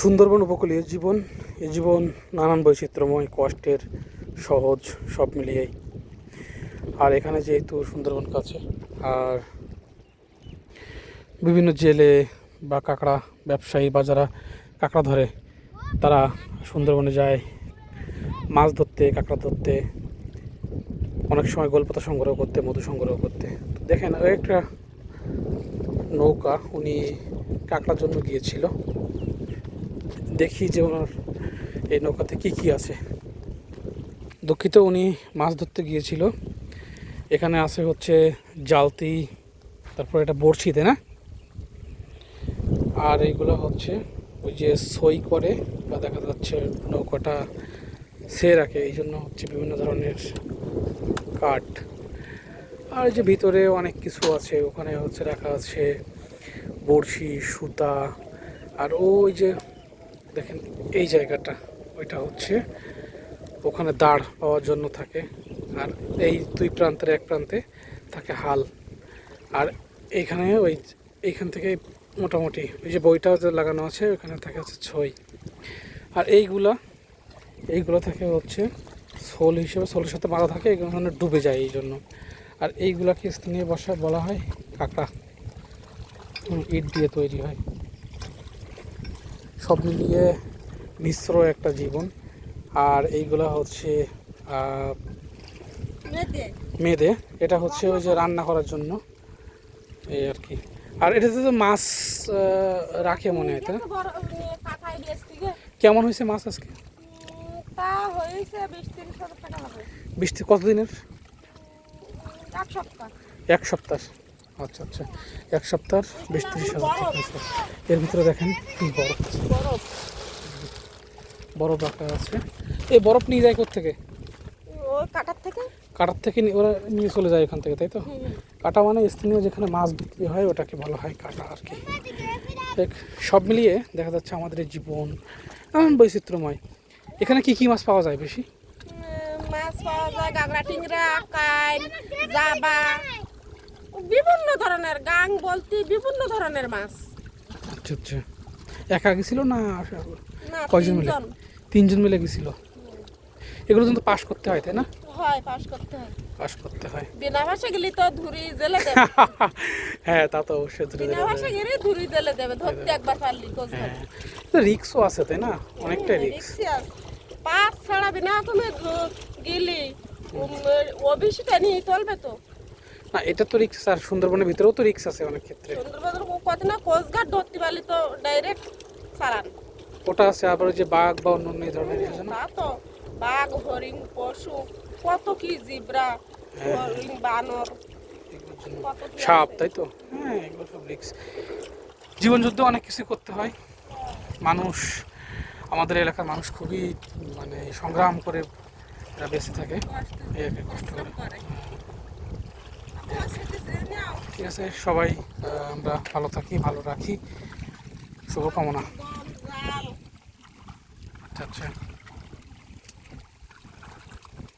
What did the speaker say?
সুন্দরবন উপকূলীয় জীবন এই জীবন নানান বৈচিত্র্যময়, কষ্টের, সহজ, সব মিলিয়েই আর এখানে যেহেতু সুন্দরবন কাছে আর বিভিন্ন জেলে বা কাঁকড়া ব্যবসায়ী বা যারা কাঁকড়া ধরে, তারা সুন্দরবনে যায়, মাছ ধরতে, কাঁকড়া ধরতে, অনেক সময় গোলপাতা সংগ্রহ করতে, মধু সংগ্রহ করতে। দেখেন ওই একটা নৌকা, উনি কাঁকড়ার জন্য গিয়েছিল। দেখি যে ওনার এই নৌকাতে কি কি আছে। দুঃখিত উনি মাছ ধরতে গিয়েছিল। এখানে আছে হচ্ছে জালতি, তারপর এটা বড়শি, তাই না? আর এইগুলো হচ্ছে ওই যে সই করে বা দেখা যাচ্ছে নৌকাটা সে রাখে। এই জন্য হচ্ছে বিভিন্ন ধরনের কাঠ। আর যে ভিতরে অনেক কিছু আছে। ওখানে হচ্ছে রাখা আছে বড়শি, সুতা, আর ওই যে দেখেন এই জায়গাটা, ওইটা হচ্ছে, ওখানে দাঁড় পাওয়ার জন্য থাকে, আর এই দুই প্রান্তের এক প্রান্তে থাকে হাল। আর এইখানে ওই, এইখান থেকে মোটামুটি, ওই যে বইটা লাগানো আছে, ওখানে থাকে হচ্ছে ছই। আর এইগুলা, এইগুলো থাকে হচ্ছে শোল হিসেবে, শোলের সাথে বাঁধা থাকে এগুলো মানে ডুবে যায় এই জন্য। আর এইগুলাকে স্থানীয় ভাষায় বলা হয় কাঁকড়া ইট দিয়ে তৈরি হয়। সব মিলিয়ে মিশ্র একটা জীবন। আর এইগুলা হচ্ছে মেয়েদের? এটা হচ্ছে ওই যে রান্না করার জন্য। এই আর কি। আর এটাতে তো মাছ রাখে মনে হয় কেমন হয়েছে মাছ আজকে? বৃষ্টি কতদিনের? এক সপ্তাহ। এক সপ্তাহ। আচ্ছা আচ্ছা। এক সপ্তাহ বিশ ত্রিশ হাজার টাকা এর ভিতরে দেখেন বরফ বরফ রাখা আছে। এই বরফ নিয়ে যায় থেকে কাটার থেকে? কাটার থেকে ওরা নিয়ে চলে যায় এখান থেকে তাই তো? কাটা মানে স্থানীয় যেখানে মাছ বিক্রি হয় ওটাকে বলা হয় কাটা আর কি। দেখ, সব মিলিয়ে দেখা যাচ্ছে আমাদের জীবন এমন বৈচিত্র্যময়। এখানে কি কি মাছ পাওয়া যায় বেশি? মাছ পাওয়া যায় গাগরা টিংরা কাইন জাবা বিভিন্ন ধরনের গাং বলতে বিভিন্ন ধরনের মাছ। আচ্ছা আচ্ছা। একা গেছিল না না কয়জন মিলে? তিনজন। মিলে গেছিল? এগুলো কিন্তু পাস করতে হয় তাই না? হয় পাস করতে হয়। পাস করতে হয়। বিনা ভাষা গেলে তো ধুরি জেলে দেবে। হ্যাঁ তা তো অবশ্যই ধরে বিনা ভাষা গেলে ধুরি জেলে দেবে ধরতে একবার পারলি কোচ হ্যাঁ। রিক্সও আছে তাই না? অনেকটা রিক্স। পাঁচ ছাড়া বিনা ধু- গেলি। বেশিটা নিয়ে চলবে তো। না এটা তো রিক্স আর সুন্দরবনের ভিতরেও তো রিক্স আছে অনেক ক্ষেত্রে। সুন্দরবনের কত না কোচঘাট ধরতে পারলি তো ডাইরেক্ট সারান ওটা আছে আবার যে বাঘ বা অন্য অন্য ধরনের আছে না? তো বাঘ হরিণ পশু কত কি জিব্রা হরিণ বানর এগুলোর জন্য। কত কি সাপ তাই তো? হ্যাঁ এগুলো সব রিক্স। জীবন যুদ্ধে অনেক কিছু করতে হয়। মানুষ আমাদের এলাকার মানুষ খুবই মানে সংগ্রাম করে এরা বেঁচে থাকে। কষ্ট করে। ঠিক আছে সবাই আমরা ভালো থাকি ভালো রাখি। শুভকামনা। আচ্ছা আচ্ছা।